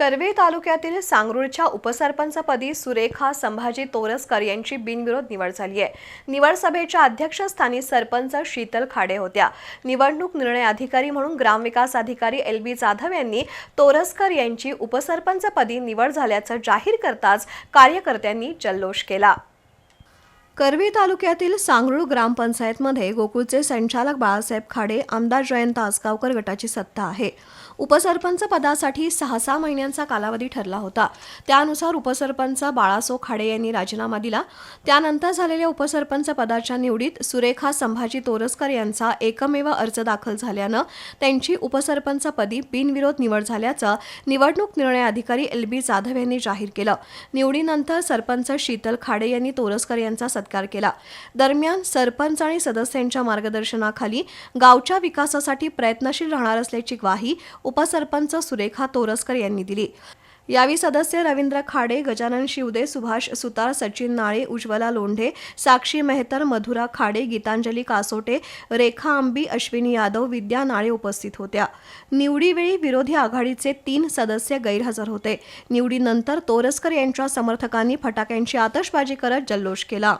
करवीर तालुक्यातील सांगरूळच्या उपसरपंचपदी सुरेखा संभाजी तोरसकर यांची बिनविरोध निवड झाली आहे. निवड सभेच्या अध्यक्षस्थानी सरपंच शीतल खाडे होत्या. निवडणूक निर्णय अधिकारी म्हणून ग्रामविकास अधिकारी एल बी जाधव यांनी तोरसकर यांची उपसरपंचपदी निवड झाल्याचं जाहीर करताच कार्यकर्त्यांनी जल्लोष केला. करवी तालुक्यातील सांगरूळ ग्रामपंचायतमध्ये गोकुळचे संचालक बाळासाहेब खाडे आमदार जयंत आसगावकर गटाची सत्ता आहे. उपसरपंच पदासाठी सहा सहा महिन्यांचा कालावधी ठरला होता. त्यानुसार उपसरपंच बाळासो खाडे यांनी राजीनामा दिला. त्यानंतर झालेल्या उपसरपंच पदाच्या निवडीत सुरेखा संभाजी तोरसकर यांचा एकमेव अर्ज दाखल झाल्यानं त्यांची उपसरपंचपदी बिनविरोध निवड झाल्याचं निवडणूक निर्णय अधिकारी एल बी जाधव यांनी जाहीर केलं. निवडीनंतर सरपंच शीतल खाडे यांनी तोरसकर यांचा सत्कार केला. दरम्यान सरपंच आणि सदस्यांच्या मार्गदर्शनाखाली गावच्या विकासासाठी प्रयत्नशील राहणार असल्याची ग्वाही उपसरपंच सुरेखा तोरसकर यांनी दिली. यावेळी सदस्य रवींद्र खाडे गजानन शिवदे सुभाष सुतार सचिन नाळे उज्ज्वला लोंढे साक्षी मेहतर मधुरा खाडे गीतांजली कासोटे रेखा आंबी अश्विनी यादव विद्या नाळे उपस्थित होत्या. निवडीवेळी विरोधी आघाडीचे तीन सदस्य गैरहजर होते. निवडीनंतर तोरसकर यांच्या समर्थकांनी फटाक्यांची आतषबाजी करत जल्लोष केला.